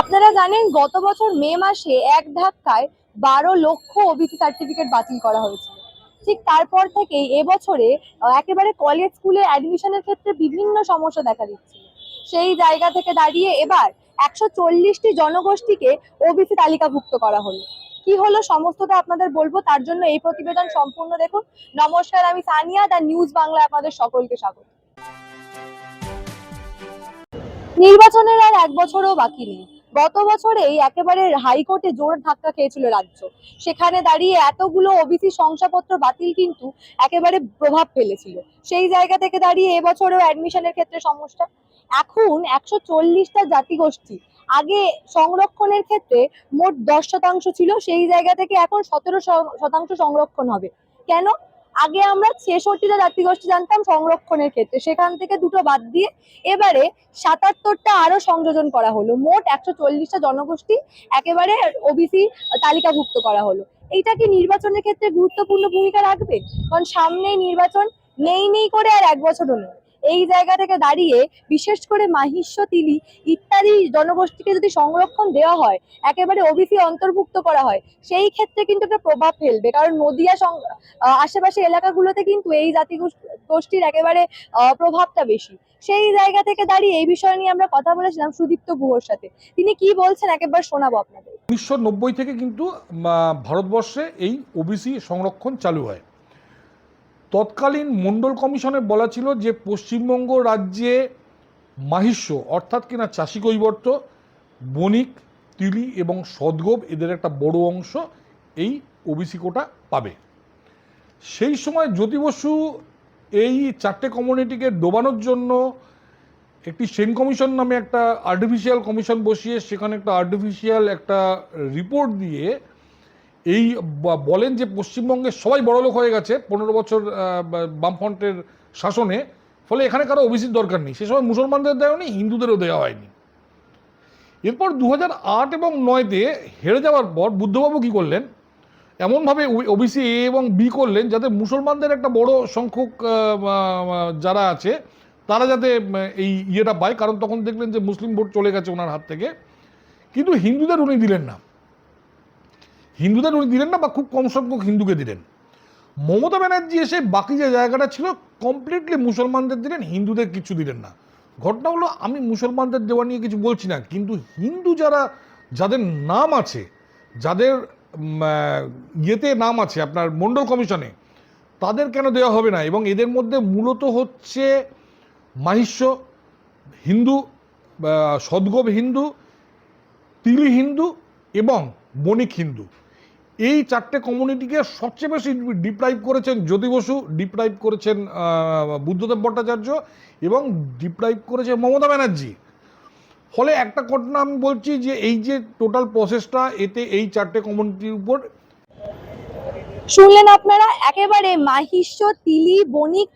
আপনারা জানেন, গত বছর মে মাসে এক ধাক্কায় বারো লক্ষ ওবিসি সার্টিফিকেট বাতিল করা হয়েছিল ঠিক তারপর থেকেই এবছরে একেবারে কলেজ স্কুলে অ্যাডমিশনের ক্ষেত্রে বিভিন্ন সমস্যা দেখা দিচ্ছে। সেই জায়গা থেকে দাঁড়িয়ে এবার একশো চল্লিশটি জনগোষ্ঠীকে ওবিসি তালিকাভুক্ত করা হলো। কি হলো সমস্তটা আপনাদের বলব, তার জন্য এই প্রতিবেদন সম্পূর্ণ দেখুন। নমস্কার, আমি সানিয়া, দ্য নিউজ বাংলা আপনাদের সকলকে স্বাগত। নির্বাচনের আর এক বছরও বাকি নেই। গত বছরেই একেবারে হাইকোর্টে জোর ধাক্কা খেয়েছিল রাজ্য। সেখানে দাঁড়িয়ে এতগুলো ওবিসি শংসাপত্র বাতিল কিন্তু একেবারে প্রভাব ফেলেছিল। সেই জায়গা থেকে দাঁড়িয়ে এবছরও অ্যাডমিশনের ক্ষেত্রে সমস্যা। এখন একশো চল্লিশটা জাতিগোষ্ঠী আগে সংরক্ষণের ক্ষেত্রে মোট দশ শতাংশ ছিল, সেই জায়গা থেকে এখন সতেরো শতাংশ সংরক্ষণ হবে। কেন? আগে আমরা ছেষট্টিটা জাতিগোষ্ঠী জানতাম সংরক্ষণের ক্ষেত্রে। সেখান থেকে দুটো বাদ দিয়ে এবারে সাতাত্তরটা আরও সংযোজন করা হলো। মোট একশো চল্লিশটা জনগোষ্ঠী একেবারে ওবিসি তালিকাভুক্ত করা হলো। এইটা কি নির্বাচনের ক্ষেত্রে গুরুত্বপূর্ণ ভূমিকা রাখবে? কারণ সামনেই নির্বাচন নেই নেই করে আর এক বছরও নেই এই জায়গা থেকে দাঁড়িয়ে বিশেষ করে মাহিষ্য, তিলি ইত্যাদি জনগোষ্ঠীকে যদি সংরক্ষণ দেওয়া হয়, একেবারে ওবিসি অন্তর্ভুক্ত করা হয়, সেই ক্ষেত্রে কিন্তু একটা প্রভাব ফেলবে। কারণ নদিয়া আশেপাশে এলাকাগুলোতে কিন্তু এই জাতি গোষ্ঠীর একেবারে প্রভাবটা বেশি। সেই জায়গা থেকে দাঁড়িয়ে এই বিষয় নিয়ে আমরা কথা বলেছিলাম সুদীপ্ত গুহর সাথে। তিনি কি বলছেন একবার শোনাবো আপনাদের। উনিশশো নব্বই থেকে কিন্তু ভারতবর্ষে এই ওবিসি সংরক্ষণ চালু হয়। তৎকালীন মণ্ডল কমিশনে বলা ছিল যে পশ্চিমবঙ্গ রাজ্যে মাহিষ্য, অর্থাৎ কিনা চাষি কৈবর্ত, বণিক, তিলি এবং সদগোপ এদের একটা বড় অংশ এই ওবিসি কোটা পাবে। সেই সময় জ্যোতি বসু এই চারটে কমিউনিটিকে ডোবানোর জন্য একটি সেন কমিশন নামে একটা আর্টিফিশিয়াল কমিশন বসিয়ে সেখানে একটা আর্টিফিশিয়াল একটা রিপোর্ট দিয়ে এই বলেন যে পশ্চিমবঙ্গে সবাই বড়লোক হয়ে গেছে পনেরো বছর বামফ্রন্টের শাসনে, ফলে এখানে কারও ওবিসির দরকার নেই। সে সময় মুসলমানদের দেওয়া নেই, হিন্দুদেরও দেওয়া হয়নি। এরপর দু আট এবং নয়তে হেরে যাওয়ার পর বুদ্ধবাবু কি করলেন? এমনভাবে ওবিসি, এ এবং বি করলেন যাতে মুসলমানদের একটা বড় সংখ্যক যারা আছে, তারা যাতে এই ইয়েটা পায়। কারণ তখন দেখলেন যে মুসলিম ভোট চলে গেছে ওনার হাত থেকে। কিন্তু হিন্দুদের উনি দিলেন না। হিন্দুদের উনি দিলেন না বা খুব কম সংখ্যক হিন্দুকে দিলেন। মমতা ব্যানার্জি এসে বাকি যে জায়গাটা ছিল কমপ্লিটলি মুসলমানদের দিলেন হিন্দুদের কিছু দিলেন না। ঘটনা হলো আমি মুসলমানদের দেওয়া নিয়ে কিছু বলছি না কিন্তু হিন্দু যারা যাদের নাম আছে যাদের ইয়েতে নাম আছে আপনার মণ্ডল কমিশনে তাদের কেন দেওয়া হবে না? এবং এদের মধ্যে মূলত হচ্ছে মাহিষ্য হিন্দু আহ, সদগোপ হিন্দু তিলি হিন্দু এবং বণিক হিন্দু। এই চারটে কমিউনিটিকে সবচেয়ে বেশি ডিপ্রাইভ করেছেন জ্যোতি বসু ডিপ্রাইভ করেছেন বুদ্ধদেব ভট্টাচার্য এবং ডিপ্রাইভ করেছে মমতা ব্যানার্জি। ফলে একটা ঘটনা আমি বলছি যে এই যে টোটাল প্রসেসটা এতে এই চারটে কমিউনিটির উপর শুনলেন আপনারা, একেবারে মাহিষ্য তিলি, বণিক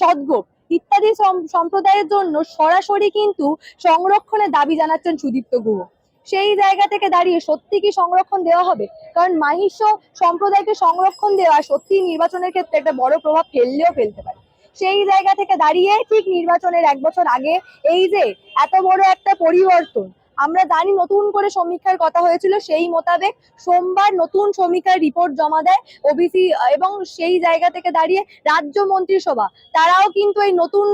সদগোপ ইত্যাদি সম্প্রদায়ের জন্য সরাসরি কিন্তু সংরক্ষণের দাবি জানাচ্ছেন সুদীপ্ত গুহ। সেই জায়গা থেকে দাঁড়িয়ে সত্যি কি সংরক্ষণ দেওয়া হবে? কারণ মাহিষ্য সম্প্রদায়কে সংরক্ষণ দেওয়া সত্যি নির্বাচনের ক্ষেত্রে একটা বড় প্রভাব ফেললেও ফেলতে পারে। সেই জায়গা থেকে দাঁড়িয়ে ঠিক নির্বাচনের এক বছর আগে এই যে এত বড় একটা পরিবর্তন আমরা জানি নতুন করে সমীক্ষার কথা হয়েছিল, সেই মোতাবেক সোমবার নতুন সমীক্ষার রিপোর্ট জমা দেয় ওবিসি এবং সেই জায়গা থেকে দাঁড়িয়ে রাজ্য মন্ত্রিসভা। তারাও কিন্তু এই নতুন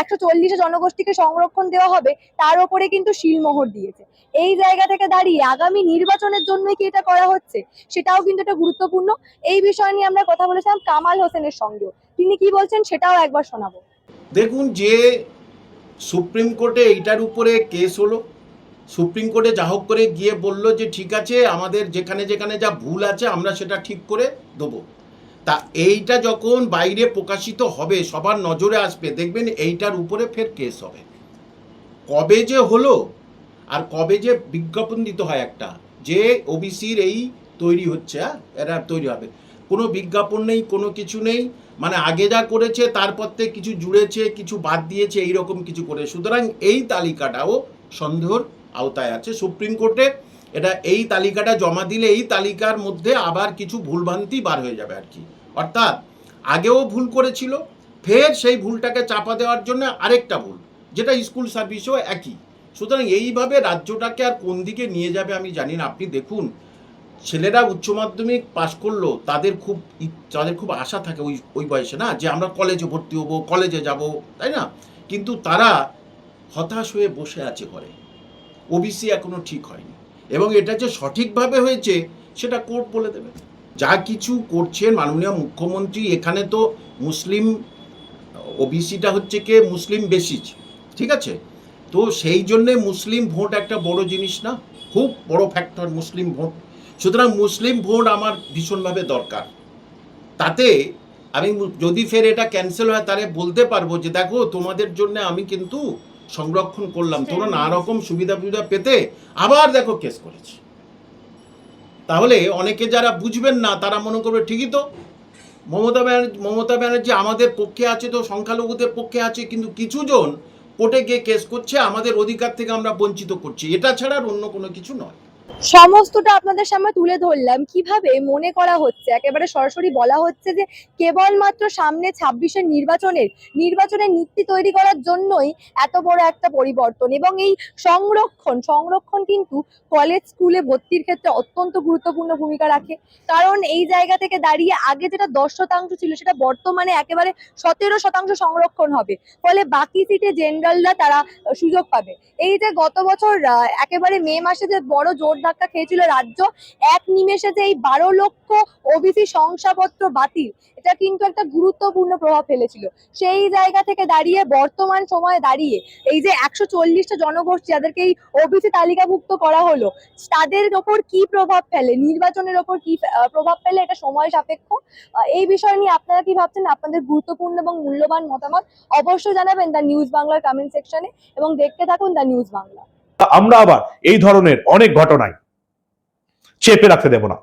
একশো চল্লিশে জনগোষ্ঠীকে সংরক্ষণ দেওয়া হবে, তার উপরে কিন্তু শিলমোহর দিয়েছে। এই জায়গা থেকে দাঁড়িয়ে আগামী নির্বাচনের জন্য কি এটা করা হচ্ছে, সেটাও কিন্তু এটা গুরুত্বপূর্ণ। এই বিষয় নিয়ে আমরা কথা বলেছিলাম কামাল হোসেনের সঙ্গেও। তিনি কি বলছেন সেটাও একবার শোনাবো। দেখুন, যে সুপ্রিম কোর্টে এইটার উপরে কেস হলো সুপ্রিম কোর্টে যা হোক করে গিয়ে বলল যে ঠিক আছে, আমাদের যেখানে যেখানে যা ভুল আছে আমরা সেটা ঠিক করে দেবো। তা এইটা যখন বাইরে প্রকাশিত হবে, সবার নজরে আসবে, দেখবেন এইটার উপরে ফের কেস হবে। কবে যে হলো আর কবে যে বিজ্ঞাপন দিতে হয় একটা, যে ওবিসির এই তৈরি হচ্ছে হ্যাঁ এরা তৈরি হবে। কোনো বিজ্ঞাপন নেই, কোনো কিছু নেই মানে আগে যা করেছে তারপর থেকে কিছু জুড়েছে, কিছু বাদ দিয়েছে এই রকম কিছু করে। সুতরাং এই তালিকাটাও সন্দেহর আওতায় আছে। সুপ্রিম কোর্টে এটা এই তালিকাটা জমা দিলে এই তালিকার মধ্যে আবার কিছু ভুলভ্রান্তি বার হয়ে যাবে আর কি। অর্থাৎ আগেও ভুল করেছিল, ফের সেই ভুলটাকে চাপা দেওয়ার জন্য আরেকটা ভুল, যেটা স্কুল সার্ভিসও একই। সুতরাং এইভাবে রাজ্যটাকে আর কোন দিকে নিয়ে যাবে আমি জানি না। আপনি দেখুন, ছেলেরা উচ্চ মাধ্যমিক পাশ করল, তাদের খুব তাদের খুব আশা থাকে ওই ওই বয়সে না, যে আমরা কলেজে ভর্তি হব, কলেজে যাব, তাই না? কিন্তু তারা হতাশ হয়ে বসে আছে ঘরে। ওবিসি এখনও ঠিক হয়নি। এবং এটা যে সঠিকভাবে হয়েছে, সেটা কোর্ট বলে দেবে। যা কিছু করছেন মাননীয় মুখ্যমন্ত্রী, এখানে তো মুসলিম ওবিসিটা হচ্ছে কে? মুসলিম বেসিস ঠিক আছে? তো সেই জন্যে মুসলিম ভোট একটা বড় জিনিস না? খুব বড় ফ্যাক্টর মুসলিম ভোট। সুতরাং মুসলিম ভোট আমার ভীষণভাবে দরকার। তাতে আমি যদি ফের এটা ক্যান্সেল হয়, তাহলে বলতে পারব যে, দেখো, তোমাদের জন্য আমি কিন্তু সংরক্ষণ করলাম। তোমরা নানা রকম সুবিধা সুবিধা পেতে আবার দেখো কেস করেছে। তাহলে অনেকে যারা বুঝবেন না তারা মনে করবে ঠিকই তো। মমতা ব্যানার্জি মমতা ব্যানার্জি আমাদের পক্ষে আছে তো সংখ্যালঘুদের পক্ষে আছে কিন্তু কিছু জন কোর্টে গিয়ে কেস করছে আমাদের অধিকার থেকে আমরা বঞ্চিত করছি। এটা ছাড়া আর অন্য কোনো কিছু নয়। সমস্তটা আপনাদের সামনে তুলে ধরলাম। কীভাবে মনে করা হচ্ছে? একেবারে সরাসরি বলা হচ্ছে যে, কেবলমাত্র সামনে ছাব্বিশের নির্বাচনের নির্বাচনের নীতি তৈরি করার জন্যই এত বড় একটা পরিবর্তন এবং এই সংরক্ষণ সংরক্ষণ কিন্তু কলেজ, স্কুলে ভর্তির ক্ষেত্রে অত্যন্ত গুরুত্বপূর্ণ ভূমিকা রাখে। কারণ এই জায়গা থেকে দাঁড়িয়ে আগে যেটা দশ শতাংশ ছিল, সেটা বর্তমানে একেবারে সতেরো শতাংশ সংরক্ষণ হবে। ফলে বাকি সিটে জেনারেলরা তারা সুযোগ পাবে। এই যে গত বছর একেবারে মে মাসে যে বড় জোর ধাক্কা খেয়েছিল রাজ্য। এক নিমেষে যে এই বারো লক্ষ ওবিসি শংসাপত্র বাতিল, এটা কিন্তু একটা গুরুত্বপূর্ণ প্রভাব ফেলেছিল। সেই জায়গা থেকে দাঁড়িয়ে, বর্তমান সময়ে দাঁড়িয়ে এই যে একশো চল্লিশটা জনগোষ্ঠী যাদেরকে এই ওবিসি তালিকাভুক্ত করা হলো, তাদের ওপর কি প্রভাব ফেলে? নির্বাচনের ওপর কি প্রভাব ফেলে? এটা সময় সাপেক্ষ। এই বিষয় নিয়ে আপনারা কি ভাবছেন? আপনাদের গুরুত্বপূর্ণ এবং মূল্যবান মতামত অবশ্যই জানাবেন দ্য নিউজ বাংলার কমেন্ট সেকশনে এবং দেখতে থাকুন দ্য নিউজ বাংলা। আমরা আবার এই ধরনের অনেক ঘটনায় চেপে রাখতে দেব না।